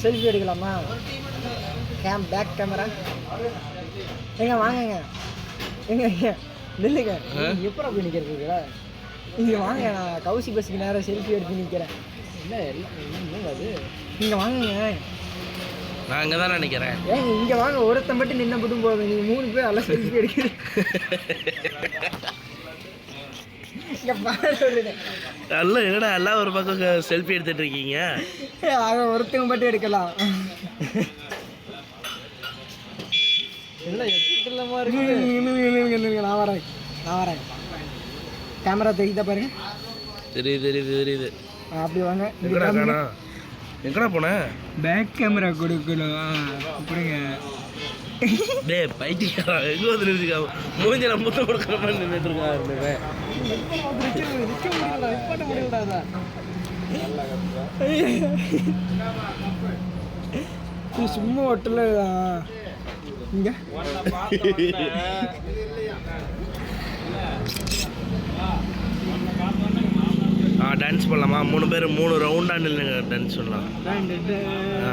Selfie எடுக்கலாமா? Came back camera எங்க வாங்கங்க. எங்க நில்லுங்க. எப்போ போய் நிற்கிறதுக்குல இங்கே? வாங்க நான் கவுசி பஸ்ஸுக்கு நேரம் செல்ஃபி எடுத்து நிற்கிறேன் என்ன எல்லாம் அது? இங்கே வாங்கங்க. நான் அங்கே தான் நினைக்கிறேன் ஏங்க இங்கே வாங்க. ஒருத்தன் மட்டும் நின்ன மட்டும் போதும் நீங்கள் மூணு பேர் எல்லாம் செல்ஃபி எடுக்கிறேன் நல்ல என்னடா எல்லாம் ஒரு பக்கம் செல்ஃபி எடுத்துட்டு இருக்கீங்க? அவன் ஒருத்தவங்க மட்டும் எடுக்கலாம். நான் வரேன் நான் வரேன். கேமரா தெரியுதா பாருங்க? தெரியுது தெரியுது தெரியுது. அப்படி வாங்க. எங்கடா காணா? எங்கடா போன? பேக் கேமரா கொடுக்கணும். கொடுங்க டேய் பைத்தியக்காரா எங்க வந்து நிறுத்திக்கா மூஞ்சில முத்தம் கொடுக்குற மாதிரி நின்றுட்டு இருக்காரு சும்மா ஹோட்டல இங்க. ஆ டான்ஸ் பண்ணலாமா? மூணு பேர் மூணு ரவுண்டா நில்லுங்க டான்ஸ் பண்ணலாம். ஆ.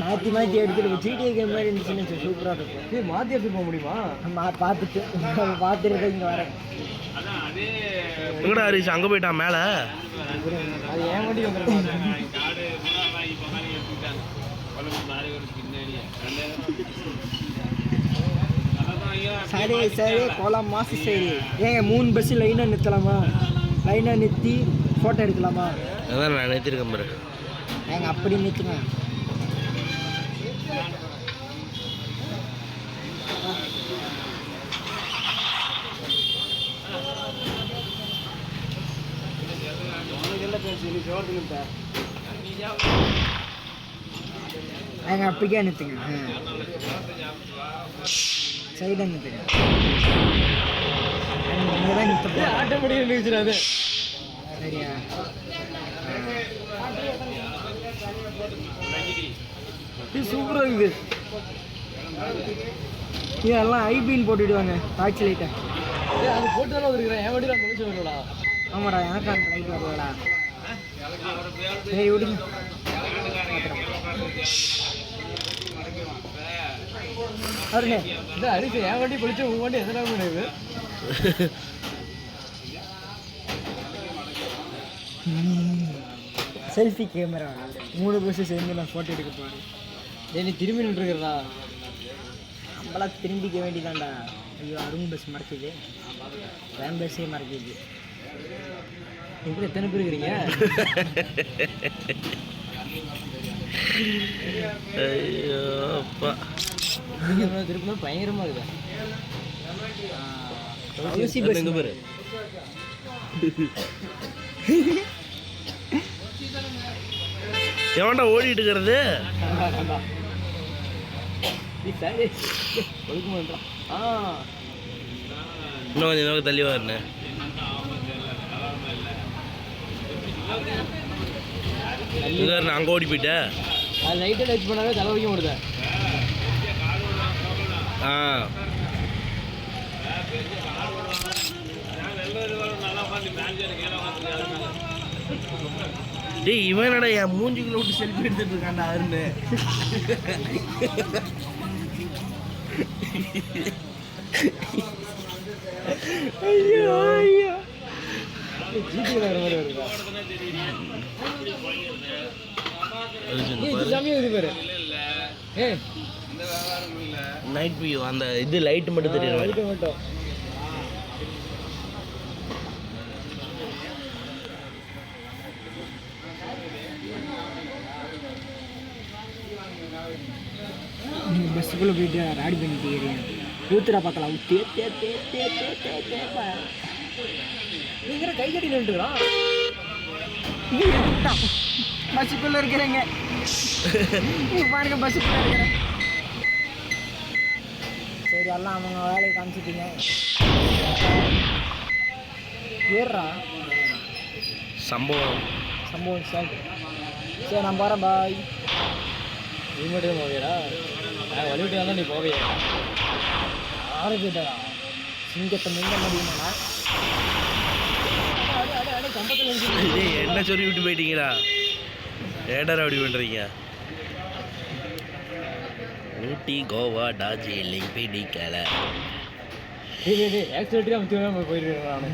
மாற்றி மாற்றி எடுத்துட்டு ஜிடிஏ கேம் மாதிரி இருந்துச்சுன்னு சூப்பராக இருக்கும். மாற்றி எடுத்து போக முடியுமா? மா பார்த்துட்டு பார்த்துட்டு இங்கே வரேன். எங்கடா ஹரிஷ் அங்கே போயிட்டான் மேலே? அது ஏன் வண்டி சரி சரி கோலம் மாசு சரி ஏங்க மூணு பஸ் லைனாக நிறுத்தலாமா? லைனாக நிறுத்தி ஃபோட்டோ எடுக்கலாமா? அதான் நான் நிறுத்திருக்கேன் பாரு. ஏங்க அப்படி நிறுத்துங்க. ஏங்க அப்படிக்கே நிறுத்துங்க. சைடாக நிறுத்துங்க. இங்கே தான் நிறுத்த ஆட்டோமேட்டிக்காக நிறுத்துறாது சரியா? இது சூப்பராக இருக்குது. இதெல்லாம் ஐபின்னு போட்டுடுவாங்க டார்ச் லைட்டை அது போட்டு தானே வந்துருக்கிறேன். என் வண்டி நான் முடிச்சு வருவடா ஆமாடா எனக்கு அந்த லைட் வருவடா சரி விடுங்க அருணே. இந்த அரிசி என் வண்டி பிடிச்சி உன் வண்டி எத்தனை பண்ணுது செல்ஃபி கேமரா. மூணு பஸ் சேர்ந்து நான் ஃபோட்டோ எடுக்க போகிறேன் நீ திரும்பி நின்றுக்கிறதா நம்மளாம் திரும்பிக்க வேண்டியதான்டா. ஐயோ அருண் பஸ் மறைக்குது வேன் பஸ்ஸே மறைக்குது. எப்படி எத்தனை பேர் இருக்கிறீங்க? ஐயோ அப்பா. திருப்பி பயங்கரமாக இருக்குது? பாரு? எவன்டா ஓடிட்டு இருக்கிறது? இன்னும் கொஞ்சம் நோக்க தள்ளி வரணும் நான் அங்கே ஓடி போயிட்டேன் அது லைட்டை டச் பண்ணாவே தலை வரைக்கும் வருது ஆ. டேய் இவன் என்னடா என் மூஞ்சிக்குள்ள விட்டு செல்ஃபி எடுத்துட்டு இருக்கான்டா அருண். ஐயோ ஐயோ. ஜிடி வேற மாதிரி வருதா இது ஜாமியா இது பாரு ஏய் நைட் வியூ அந்த இது லைட் மட்டும் மாட்டோம். பஸ்ஸுக்குள்ளே போயிட்டு ராடி பண்ணிட்டு இருக்கிறீங்க ஊத்துறா பார்க்கலாம். தே நீங்கள் கை கட்டி நின்றுக்கிறான் பஸ்ஸுக்குள்ளே இருக்கிறேங்க. பாருங்க பஸ் இருக்கிறேன். சரி எல்லாம் அவங்க வேலையை காமிச்சிட்டீங்க. ஏறா சம்பவம். சம்பவம் சார். சரி நான் போகிறேன் பாய் நீ மட்டும் போவியடா நான் வழிவிட்டு வந்தால் நீ போவியா. ஆறு கிட்டா சிங்கத்தை மிங்க முடியுமாடா? டேய், என்ன சொல்லி விட்டு போயிட்டீங்களா ஏடர் அப்படி பண்ணுறீங்க ஊட்டி கோவா டார்ஜிலிங் டேய் டேய் ஆக்சிடென்ட்லேயே அமைச்சு போயிருக்கேன் நான்.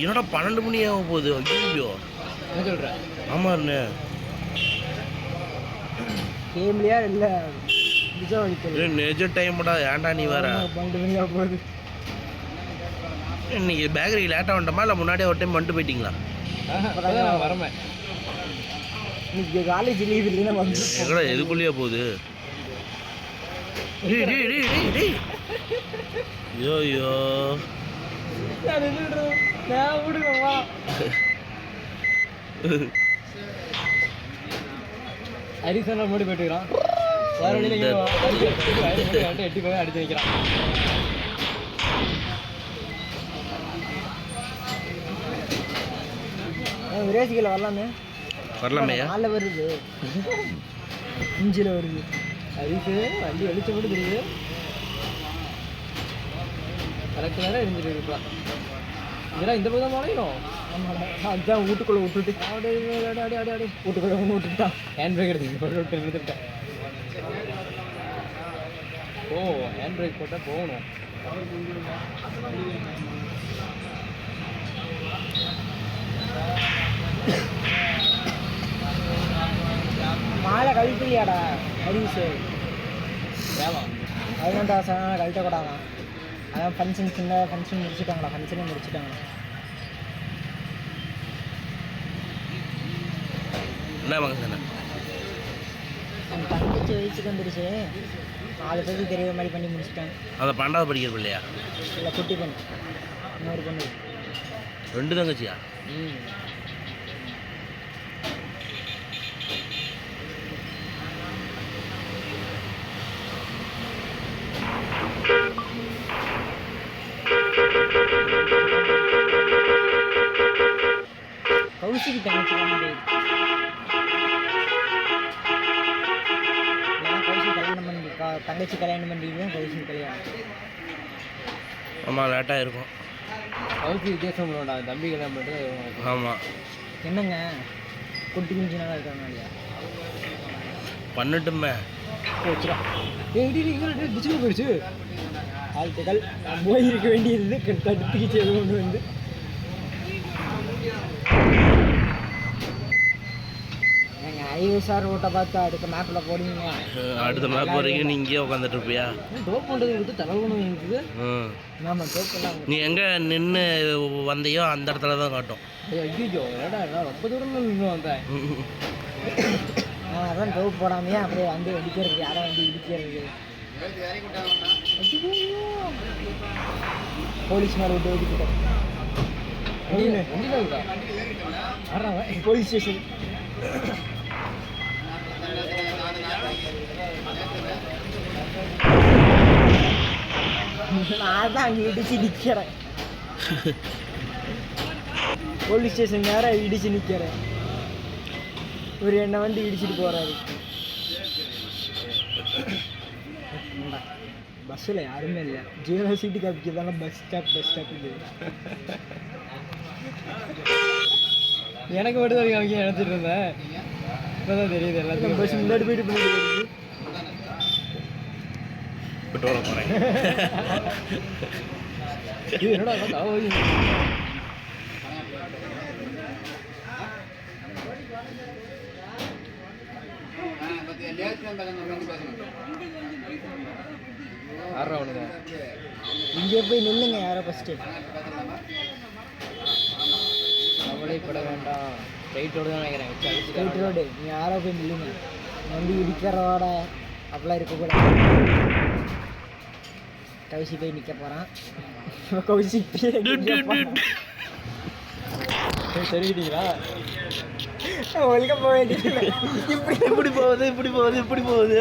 என்னடா பன்னெண்டு மணி ஆக போகுது? ஐயோ. என்ன சொல்கிறேன் ஆமாண்ணே. கேம்லையா இல்லை நிஜ டைம்டா ஏன்டா நீ மணியாக போகுது. இன்னைக்கு பேக்கரி லேட்டாக வந்துட்டோமா? இல்லை முன்னாடியே ஒரு டைம் வந்துட்டு போயிட்டீங்களா? அப்பதான் நான் வரமே இன்னைக்கு காலேஜ் லீவ் இல்லைன்னா வந்து எதுக்குள்ளேயே போகுது? ஐயோ ஐயோ நான் நின்றுடுறேன் நான் விடுவேன் ஹரிசனா மூடி போயிட்டுக்கிறான் வேற வழியில எட்டி போய் அடிச்சு நிற்கிறான் விரேசிகள் வரலாமே. வரலாமையா? நாளில் வருது. அஞ்சில் வருது. ஹரிசு வண்டி வெளிச்சம் மட்டும் தெரியுது. கரெக்ட் நேரம் எரிஞ்சிட்டு இருக்கலாம் இதெல்லாம் இந்த மழையும் ஆமாடா அதுதான் வீட்டுக்குள்ளே விட்டுட்டு. அப்படியே அப்படியே அப்படியே அப்படியே வீட்டுக்குள்ளே ஒன்று விட்டுட்டான் ஹேண்ட் பிரேக் எடுத்து விட்டு நிறுத்திட்டேன் ஓ ஹேண்ட் பிரேக் போட்டால் போகணும். மாலை கழிப்பில்லையாடா ஹரிசு வேலாம் பதினெண்டா சார் கழிட்டக்கூடாதான். அதான் ஃபங்க்ஷன் சின்ன ஃபங்க்ஷன் முடிச்சுட்டாங்களா? ஃபங்க்ஷனே முடிச்சுட்டாங்களா? என்ன மகன் என் தங்கச்சி வயசுக்கு வந்துருச்சு. நாலு பேருக்கு தெரியுற மாதிரி பண்ணி முடிச்சிட்டாங்க அதை பன்னெண்டாவது படிக்கிறது இல்லையா? இல்லை குட்டி பொண்ணு. இன்னொரு பொண்ணு. ரெண்டு தங்கச்சியா? ம். தங்கச்சி கல்யாணம் பண்ணிட்டு தான் கௌசி கல்யாணம். ஆமாம் லேட்டாக இருக்கும் கவுசி வித்தியாசம் பண்ணுவோம்டா தம்பி கல்யாணம் பண்ணிட்டு ஆமாம் என்னங்க? குட்டி குஞ்சு நாளாக இருக்காங்க இல்லையா? பண்ணட்டுமே. போச்சுடா ஏய் இடி இங்கே டிச்சுக்கு போயிடுச்சு வாழ்த்துக்கள் போயிருக்க வேண்டியது தடுத்துக்கிச்சு எது ஒன்று வந்து. எங்கள் ஐஎஸ்ஆர் ரோட்டை பார்த்து அடுத்த மேப்பில் போடுவீங்க அடுத்த மேப் வரைக்கும் நீ இங்கேயே உட்காந்துட்டு இருப்பியா? டோப் பண்ணுறது கொடுத்து தலைவணும் இருக்குது. நாம தோக்கலாம் நீ எங்கே நின்று வந்தியோ அந்த இடத்துல தான் காட்டும். ஐயோ ஏடா ரொம்ப தூரம் நின்று வந்தேன் அதான் டோப் போடாமையே? அப்படியே வண்டி இடிக்கிறது யாரை வண்டி இடிக்கிறது? ஐயோ. போலீஸ் மேலே விட்டு வர்றான் போலீஸ் ஸ்டேஷன் நான் தான் அங்கே இடிச்சு நிற்கிறேன் போலீஸ் ஸ்டேஷன் நேரம் இடிச்சு நிற்கிறேன் இவர் என்னை வந்து இடிச்சிட்டு போகிறாரு பஸ்ஸில் யாருமே இல்லை. ஜீரோ சீட்டு காப்பிக்கிறதால பஸ் ஸ்டாப் பஸ் ஸ்டாப் இது. எனக்கு மட்டும் தான் அவங்க நினச்சிட்டு இருந்தேன். இப்போதான் தெரியுது எல்லாத்துக்கும். பஸ் முன்னாடி போயிட்டு வருது பெட்ரோலை போகிறேன் இது என்னடா இங்கே போய் நில்லுங்க யாரோ ஃபஸ்ட்டு கவலைப்பட வேண்டாம். ரைட்டோடு தான் நினைக்கிறேன். ஸ்ட்ரைட் ரோடு நீங்கள் யாரோ போய் நில்லுங்க. வண்டி இடிக்கிறதோட அப்படிலாம் இருக்கக்கூடாது கௌசி போய் நிற்க போகிறான் டு. தெரிவிட்டீங்களா ஒழுங்கா போக வேண்டியது இப்படி இப்படி போகுது இப்படி போகுது இப்படி போகுது.